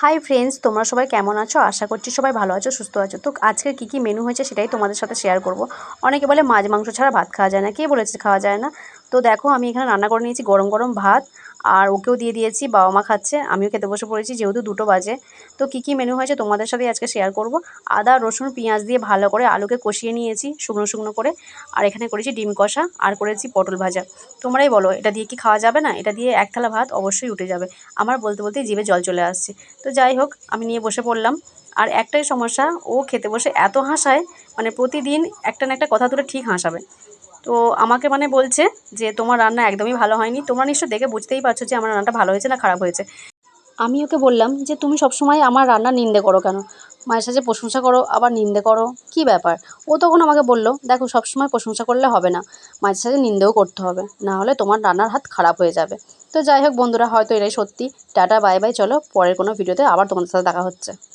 Hi friends তোমরা সবাই কেমন আছো? আশা করছি সবাই ভালো আছো, সুস্থ আছো। তো আজকে কী কী মেনু হয়েছে সেটাই তোমাদের সাথে শেয়ার করব। অনেকে বলে মাছ, মাংস ছাড়া ভাত খাওয়া যায় না। কে বলেছে খাওয়া যায় না? তো দেখো, আমি এখানে রান্না করে নিয়েছি গরম গরম ভাত, আর ওকেও দিয়ে দিয়েছি, বাবা মা খাচ্ছে, আমিও খেতে বসে পড়েছি, যেহেতু দুটো বাজে। তো কী কী মেনু হয়েছে তোমাদের সাথে আজকে শেয়ার করব। আদা, রসুন, পেঁয়াজ দিয়ে ভালো করে আলুকে কষিয়ে নিয়েছি, শুকনো শুকনো করে, আর এখানে করেছি ডিম কষা, আর করেছি পটল ভাজা। তোমরাই বলো, এটা দিয়ে কি খাওয়া যাবে না? এটা দিয়ে এক থালা ভাত অবশ্যই উঠে যাবে। আমার বলতে বলতেই জিভে জল চলে আসছে। তো যাই হোক, আমি নিয়ে বসে পড়লাম। আর একটাই সমস্যা, ও খেতে বসে এত হাসায় মানে প্রতিদিন একটা না একটা কথা তুলে ঠিক হাসাবে। তো আমাকে মানে বলছে যে, তোমার রান্না একদমই ভালো হয়নি। তোমরা নিশ্চয় দেখে বুঝতেই পারছ যে, আমার রান্নাটা ভালো হয়েছে না খারাপ হয়েছে। আমি ওকে বললাম যে, তুমি সবসময় আমার রান্না নিন্দে করো কেন? মায়ের সাথে প্রশংসা করো, আবার নিন্দে করো? কি ব্যাপার? ও তখন আমাকে বলল, দেখো, সবসময় প্রশংসা করলে হবে না। মায়ের সাঝে নিন্দেও করতে হবে। না হলে তোমার রান্নার হাত খারাপ হয়ে যাবে। তো যাই হোক বন্ধুরা, হয়তো এটাই সত্যি। Tata, bye bye. চলো, পরের কোনো ভিডিওতে আবার তোমাদের সাথে দেখা হচ্ছে।